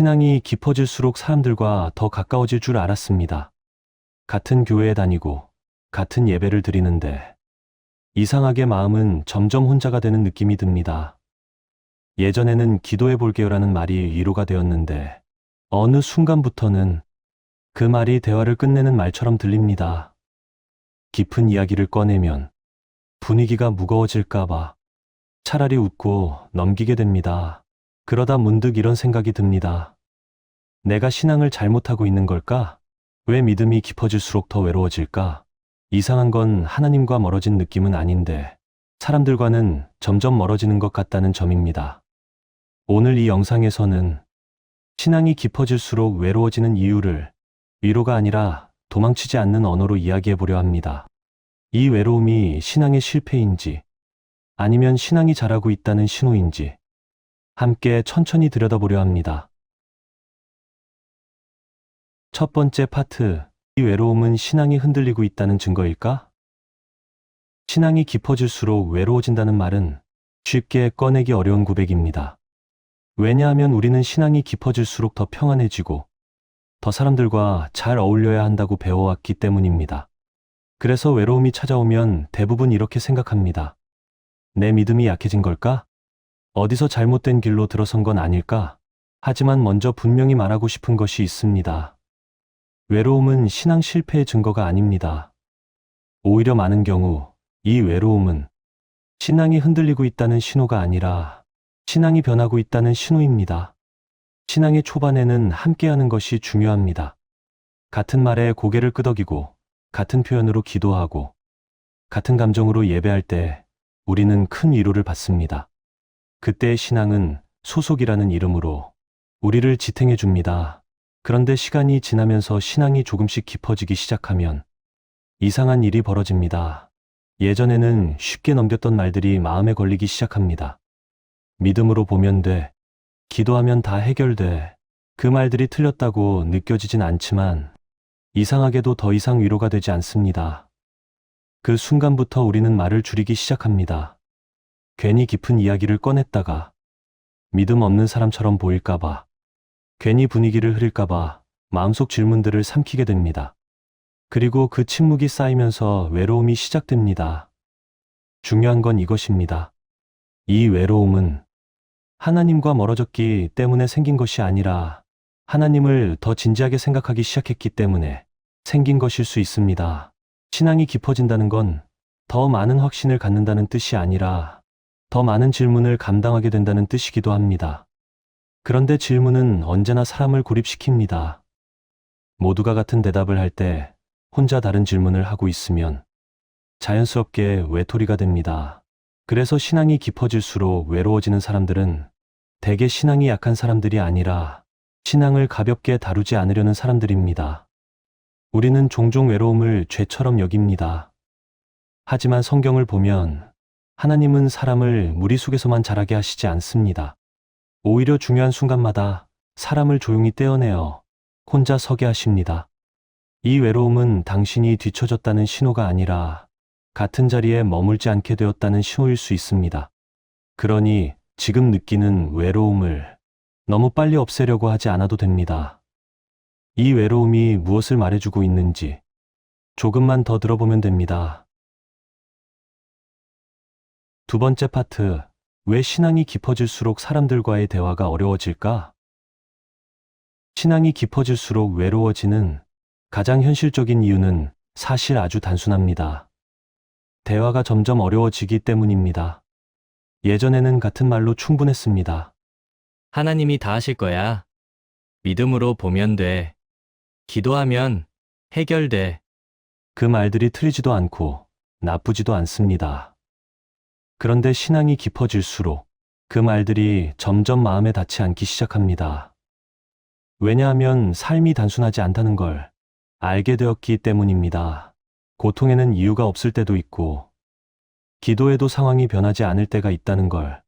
신앙이 깊어질수록 사람들과 더 가까워질 줄 알았습니다. 같은 교회에 다니고 같은 예배를 드리는데 이상하게 마음은 점점 혼자가 되는 느낌이 듭니다. 예전에는 기도해 볼게요라는 말이 위로가 되었는데 어느 순간부터는 그 말이 대화를 끝내는 말처럼 들립니다. 깊은 이야기를 꺼내면 분위기가 무거워질까봐 차라리 웃고 넘기게 됩니다. 그러다 문득 이런 생각이 듭니다. 내가 신앙을 잘못하고 있는 걸까? 왜 믿음이 깊어질수록 더 외로워질까? 이상한 건 하나님과 멀어진 느낌은 아닌데 사람들과는 점점 멀어지는 것 같다는 점입니다. 오늘 이 영상에서는 신앙이 깊어질수록 외로워지는 이유를 위로가 아니라 도망치지 않는 언어로 이야기해 보려 합니다. 이 외로움이 신앙의 실패인지 아니면 신앙이 자라고 있다는 신호인지 함께 천천히 들여다보려 합니다. 첫 번째 파트, 이 외로움은 신앙이 흔들리고 있다는 증거일까? 신앙이 깊어질수록 외로워진다는 말은 쉽게 꺼내기 어려운 고백입니다. 왜냐하면 우리는 신앙이 깊어질수록 더 평안해지고 더 사람들과 잘 어울려야 한다고 배워왔기 때문입니다. 그래서 외로움이 찾아오면 대부분 이렇게 생각합니다. 내 믿음이 약해진 걸까? 어디서 잘못된 길로 들어선 건 아닐까? 하지만 먼저 분명히 말하고 싶은 것이 있습니다. 외로움은 신앙 실패의 증거가 아닙니다. 오히려 많은 경우 이 외로움은 신앙이 흔들리고 있다는 신호가 아니라 신앙이 변하고 있다는 신호입니다. 신앙의 초반에는 함께하는 것이 중요합니다. 같은 말에 고개를 끄덕이고 같은 표현으로 기도하고 같은 감정으로 예배할 때 우리는 큰 위로를 받습니다. 그때의 신앙은 소속이라는 이름으로 우리를 지탱해 줍니다. 그런데 시간이 지나면서 신앙이 조금씩 깊어지기 시작하면 이상한 일이 벌어집니다. 예전에는 쉽게 넘겼던 말들이 마음에 걸리기 시작합니다. 믿음으로 보면 돼. 기도하면 다 해결돼. 그 말들이 틀렸다고 느껴지진 않지만 이상하게도 더 이상 위로가 되지 않습니다. 그 순간부터 우리는 말을 줄이기 시작합니다. 괜히 깊은 이야기를 꺼냈다가 믿음 없는 사람처럼 보일까봐, 괜히 분위기를 흐릴까봐 마음속 질문들을 삼키게 됩니다. 그리고 그 침묵이 쌓이면서 외로움이 시작됩니다. 중요한 건 이것입니다. 이 외로움은 하나님과 멀어졌기 때문에 생긴 것이 아니라 하나님을 더 진지하게 생각하기 시작했기 때문에 생긴 것일 수 있습니다. 신앙이 깊어진다는 건 더 많은 확신을 갖는다는 뜻이 아니라 더 많은 질문을 감당하게 된다는 뜻이기도 합니다. 그런데 질문은 언제나 사람을 고립시킵니다. 모두가 같은 대답을 할 때 혼자 다른 질문을 하고 있으면 자연스럽게 외톨이가 됩니다. 그래서 신앙이 깊어질수록 외로워지는 사람들은 대개 신앙이 약한 사람들이 아니라 신앙을 가볍게 다루지 않으려는 사람들입니다. 우리는 종종 외로움을 죄처럼 여깁니다. 하지만 성경을 보면 하나님은 사람을 무리 속에서만 자라게 하시지 않습니다. 오히려 중요한 순간마다 사람을 조용히 떼어내어 혼자 서게 하십니다. 이 외로움은 당신이 뒤처졌다는 신호가 아니라 같은 자리에 머물지 않게 되었다는 신호일 수 있습니다. 그러니 지금 느끼는 외로움을 너무 빨리 없애려고 하지 않아도 됩니다. 이 외로움이 무엇을 말해주고 있는지 조금만 더 들어보면 됩니다. 두 번째 파트, 왜 신앙이 깊어질수록 사람들과의 대화가 어려워질까? 신앙이 깊어질수록 외로워지는 가장 현실적인 이유는 사실 아주 단순합니다. 대화가 점점 어려워지기 때문입니다. 예전에는 같은 말로 충분했습니다. 하나님이 다 하실 거야. 믿음으로 보면 돼. 기도하면 해결돼. 그 말들이 틀리지도 않고 나쁘지도 않습니다. 그런데 신앙이 깊어질수록 그 말들이 점점 마음에 닿지 않기 시작합니다. 왜냐하면 삶이 단순하지 않다는 걸 알게 되었기 때문입니다. 고통에는 이유가 없을 때도 있고, 기도에도 상황이 변하지 않을 때가 있다는 걸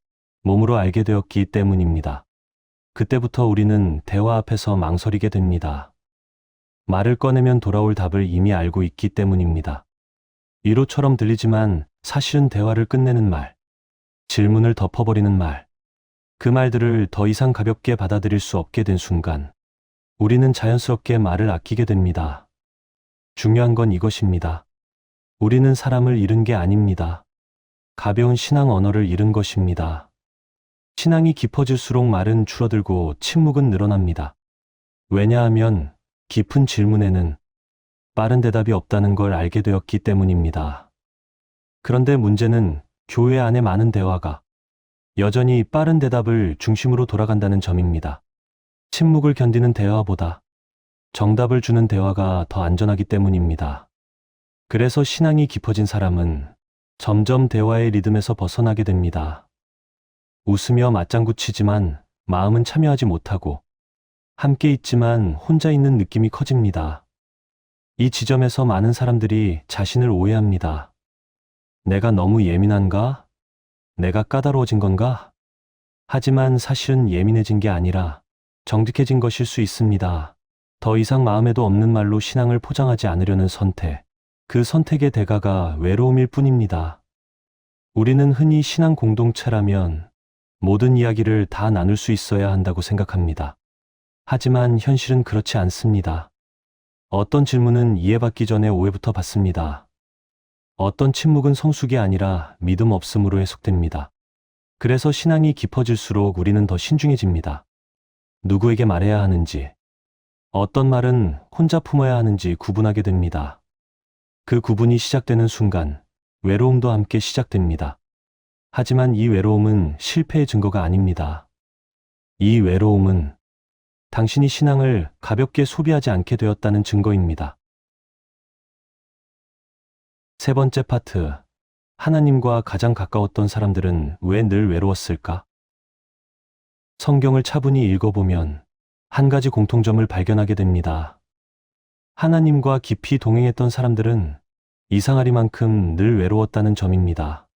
몸으로 알게 되었기 때문입니다. 그때부터 우리는 대화 앞에서 망설이게 됩니다. 말을 꺼내면 돌아올 답을 이미 알고 있기 때문입니다. 위로처럼 들리지만 사실은 대화를 끝내는 말, 질문을 덮어버리는 말, 그 말들을 더 이상 가볍게 받아들일 수 없게 된 순간, 우리는 자연스럽게 말을 아끼게 됩니다. 중요한 건 이것입니다. 우리는 사람을 잃은 게 아닙니다. 가벼운 신앙 언어를 잃은 것입니다. 신앙이 깊어질수록 말은 줄어들고 침묵은 늘어납니다. 왜냐하면 깊은 질문에는 빠른 대답이 없다는 걸 알게 되었기 때문입니다. 그런데 문제는 교회 안에 많은 대화가 여전히 빠른 대답을 중심으로 돌아간다는 점입니다. 침묵을 견디는 대화보다 정답을 주는 대화가 더 안전하기 때문입니다. 그래서 신앙이 깊어진 사람은 점점 대화의 리듬에서 벗어나게 됩니다. 웃으며 맞장구 치지만 마음은 참여하지 못하고 함께 있지만 혼자 있는 느낌이 커집니다. 이 지점에서 많은 사람들이 자신을 오해합니다. 내가 너무 예민한가? 내가 까다로워진 건가? 하지만 사실은 예민해진 게 아니라 정직해진 것일 수 있습니다. 더 이상 마음에도 없는 말로 신앙을 포장하지 않으려는 선택. 그 선택의 대가가 외로움일 뿐입니다. 우리는 흔히 신앙 공동체라면 모든 이야기를 다 나눌 수 있어야 한다고 생각합니다. 하지만 현실은 그렇지 않습니다. 어떤 질문은 이해받기 전에 오해부터 받습니다. 어떤 침묵은 성숙이 아니라 믿음 없음으로 해석됩니다. 그래서 신앙이 깊어질수록 우리는 더 신중해집니다. 누구에게 말해야 하는지, 어떤 말은 혼자 품어야 하는지 구분하게 됩니다. 그 구분이 시작되는 순간 외로움도 함께 시작됩니다. 하지만 이 외로움은 실패의 증거가 아닙니다. 이 외로움은 당신이 신앙을 가볍게 소비하지 않게 되었다는 증거입니다. 세 번째 파트. 하나님과 가장 가까웠던 사람들은 왜 늘 외로웠을까? 성경을 차분히 읽어보면 한 가지 공통점을 발견하게 됩니다. 하나님과 깊이 동행했던 사람들은 이상하리만큼 늘 외로웠다는 점입니다.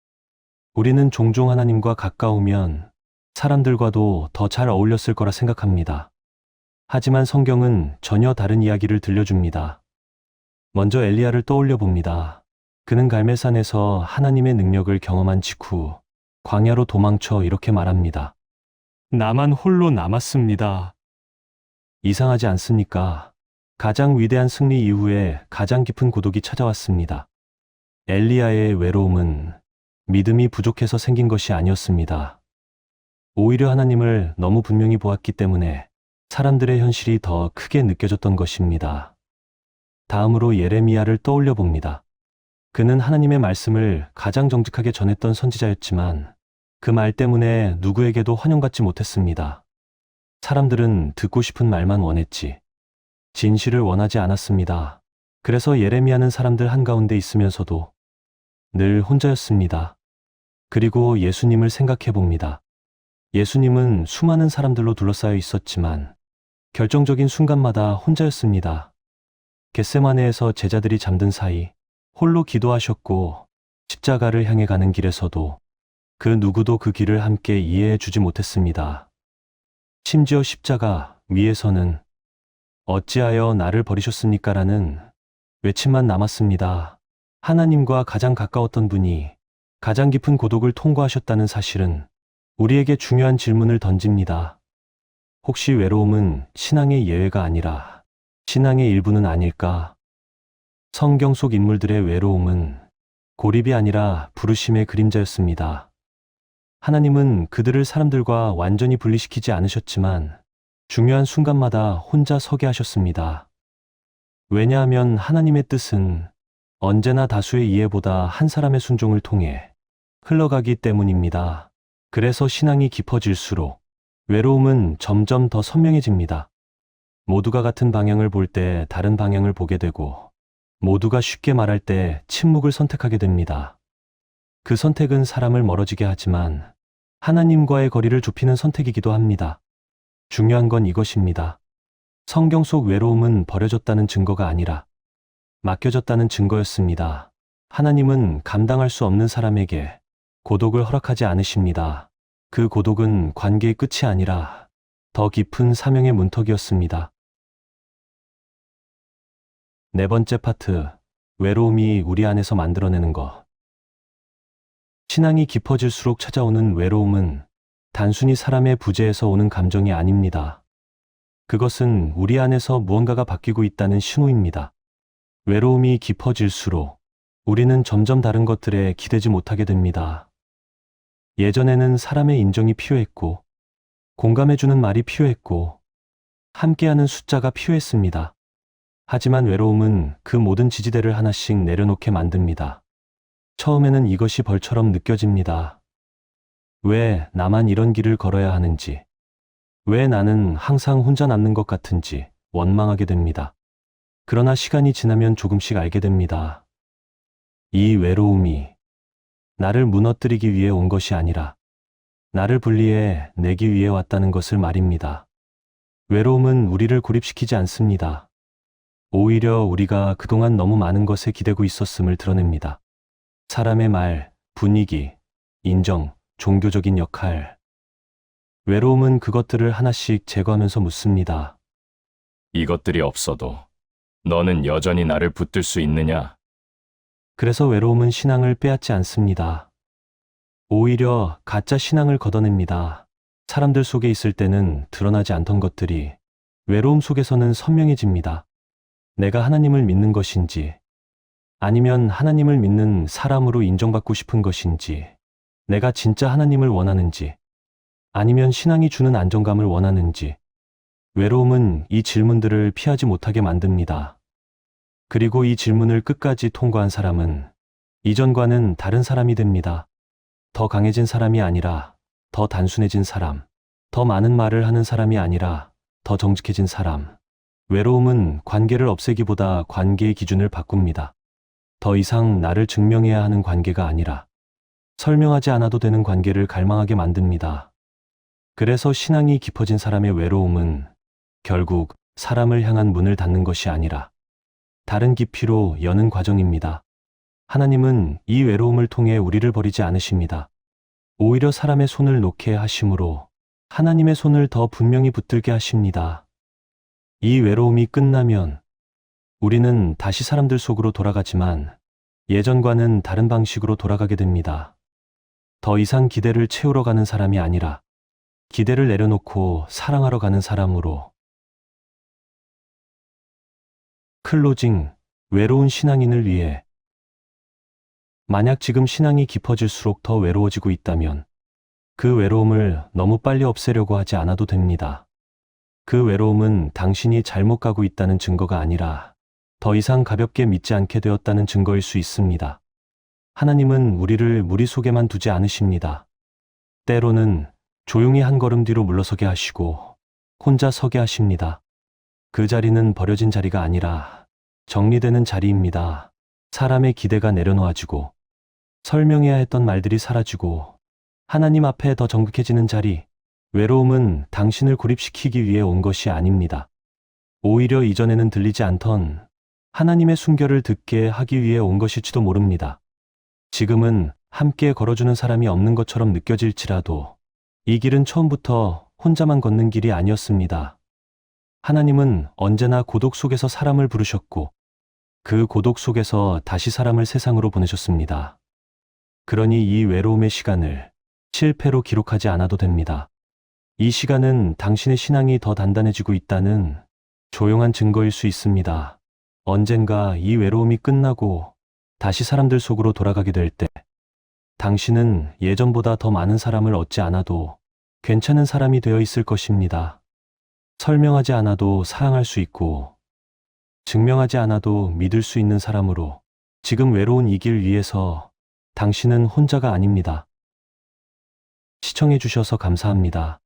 우리는 종종 하나님과 가까우면 사람들과도 더 잘 어울렸을 거라 생각합니다. 하지만 성경은 전혀 다른 이야기를 들려줍니다. 먼저 엘리야를 떠올려 봅니다. 그는 갈멜산에서 하나님의 능력을 경험한 직후 광야로 도망쳐 이렇게 말합니다. 나만 홀로 남았습니다. 이상하지 않습니까? 가장 위대한 승리 이후에 가장 깊은 고독이 찾아왔습니다. 엘리야의 외로움은 믿음이 부족해서 생긴 것이 아니었습니다. 오히려 하나님을 너무 분명히 보았기 때문에 사람들의 현실이 더 크게 느껴졌던 것입니다. 다음으로 예레미야를 떠올려 봅니다. 그는 하나님의 말씀을 가장 정직하게 전했던 선지자였지만 그 말 때문에 누구에게도 환영받지 못했습니다. 사람들은 듣고 싶은 말만 원했지. 진실을 원하지 않았습니다. 그래서 예레미야는 사람들 한가운데 있으면서도 늘 혼자였습니다. 그리고 예수님을 생각해 봅니다. 예수님은 수많은 사람들로 둘러싸여 있었지만 결정적인 순간마다 혼자였습니다. 겟세마네에서 제자들이 잠든 사이 홀로 기도하셨고 십자가를 향해 가는 길에서도 그 누구도 그 길을 함께 이해해 주지 못했습니다. 심지어 십자가 위에서는 어찌하여 나를 버리셨습니까? 라는 외침만 남았습니다. 하나님과 가장 가까웠던 분이 가장 깊은 고독을 통과하셨다는 사실은 우리에게 중요한 질문을 던집니다. 혹시 외로움은 신앙의 예외가 아니라 신앙의 일부는 아닐까? 성경 속 인물들의 외로움은 고립이 아니라 부르심의 그림자였습니다. 하나님은 그들을 사람들과 완전히 분리시키지 않으셨지만 중요한 순간마다 혼자 서게 하셨습니다. 왜냐하면 하나님의 뜻은 언제나 다수의 이해보다 한 사람의 순종을 통해 흘러가기 때문입니다. 그래서 신앙이 깊어질수록 외로움은 점점 더 선명해집니다. 모두가 같은 방향을 볼 때 다른 방향을 보게 되고 모두가 쉽게 말할 때 침묵을 선택하게 됩니다. 그 선택은 사람을 멀어지게 하지만 하나님과의 거리를 좁히는 선택이기도 합니다. 중요한 건 이것입니다. 성경 속 외로움은 버려졌다는 증거가 아니라 맡겨졌다는 증거였습니다. 하나님은 감당할 수 없는 사람에게 고독을 허락하지 않으십니다. 그 고독은 관계의 끝이 아니라 더 깊은 사명의 문턱이었습니다. 네 번째 파트, 외로움이 우리 안에서 만들어내는 것. 신앙이 깊어질수록 찾아오는 외로움은 단순히 사람의 부재에서 오는 감정이 아닙니다. 그것은 우리 안에서 무언가가 바뀌고 있다는 신호입니다. 외로움이 깊어질수록 우리는 점점 다른 것들에 기대지 못하게 됩니다. 예전에는 사람의 인정이 필요했고, 공감해주는 말이 필요했고, 함께하는 숫자가 필요했습니다. 하지만 외로움은 그 모든 지지대를 하나씩 내려놓게 만듭니다. 처음에는 이것이 벌처럼 느껴집니다. 왜 나만 이런 길을 걸어야 하는지, 왜 나는 항상 혼자 남는 것 같은지 원망하게 됩니다. 그러나 시간이 지나면 조금씩 알게 됩니다. 이 외로움이 나를 무너뜨리기 위해 온 것이 아니라 나를 분리해 내기 위해 왔다는 것을 말입니다. 외로움은 우리를 고립시키지 않습니다. 오히려 우리가 그동안 너무 많은 것에 기대고 있었음을 드러냅니다. 사람의 말, 분위기, 인정, 종교적인 역할. 외로움은 그것들을 하나씩 제거하면서 묻습니다. 이것들이 없어도 너는 여전히 나를 붙들 수 있느냐? 그래서 외로움은 신앙을 빼앗지 않습니다. 오히려 가짜 신앙을 걷어냅니다. 사람들 속에 있을 때는 드러나지 않던 것들이 외로움 속에서는 선명해집니다. 내가 하나님을 믿는 것인지, 아니면 하나님을 믿는 사람으로 인정받고 싶은 것인지, 내가 진짜 하나님을 원하는지, 아니면 신앙이 주는 안정감을 원하는지, 외로움은 이 질문들을 피하지 못하게 만듭니다. 그리고 이 질문을 끝까지 통과한 사람은 이전과는 다른 사람이 됩니다. 더 강해진 사람이 아니라 더 단순해진 사람, 더 많은 말을 하는 사람이 아니라 더 정직해진 사람. 외로움은 관계를 없애기보다 관계의 기준을 바꿉니다. 더 이상 나를 증명해야 하는 관계가 아니라 설명하지 않아도 되는 관계를 갈망하게 만듭니다. 그래서 신앙이 깊어진 사람의 외로움은 결국 사람을 향한 문을 닫는 것이 아니라 다른 깊이로 여는 과정입니다. 하나님은 이 외로움을 통해 우리를 버리지 않으십니다. 오히려 사람의 손을 놓게 하심으로 하나님의 손을 더 분명히 붙들게 하십니다. 이 외로움이 끝나면 우리는 다시 사람들 속으로 돌아가지만 예전과는 다른 방식으로 돌아가게 됩니다. 더 이상 기대를 채우러 가는 사람이 아니라 기대를 내려놓고 사랑하러 가는 사람으로 클로징, 외로운 신앙인을 위해 만약 지금 신앙이 깊어질수록 더 외로워지고 있다면 그 외로움을 너무 빨리 없애려고 하지 않아도 됩니다. 그 외로움은 당신이 잘못 가고 있다는 증거가 아니라 더 이상 가볍게 믿지 않게 되었다는 증거일 수 있습니다. 하나님은 우리를 무리 속에만 두지 않으십니다. 때로는 조용히 한 걸음 뒤로 물러서게 하시고 혼자 서게 하십니다. 그 자리는 버려진 자리가 아니라 정리되는 자리입니다. 사람의 기대가 내려놓아지고 설명해야 했던 말들이 사라지고 하나님 앞에 더 정직해지는 자리. 외로움은 당신을 고립시키기 위해 온 것이 아닙니다. 오히려 이전에는 들리지 않던 하나님의 순결을 듣게 하기 위해 온 것일지도 모릅니다. 지금은 함께 걸어주는 사람이 없는 것처럼 느껴질지라도 이 길은 처음부터 혼자만 걷는 길이 아니었습니다. 하나님은 언제나 고독 속에서 사람을 부르셨고 그 고독 속에서 다시 사람을 세상으로 보내셨습니다. 그러니 이 외로움의 시간을 실패로 기록하지 않아도 됩니다. 이 시간은 당신의 신앙이 더 단단해지고 있다는 조용한 증거일 수 있습니다. 언젠가 이 외로움이 끝나고 다시 사람들 속으로 돌아가게 될 때, 당신은 예전보다 더 많은 사람을 얻지 않아도 괜찮은 사람이 되어 있을 것입니다. 설명하지 않아도 사랑할 수 있고, 증명하지 않아도 믿을 수 있는 사람으로 지금 외로운 이 길 위에서 당신은 혼자가 아닙니다. 시청해주셔서 감사합니다.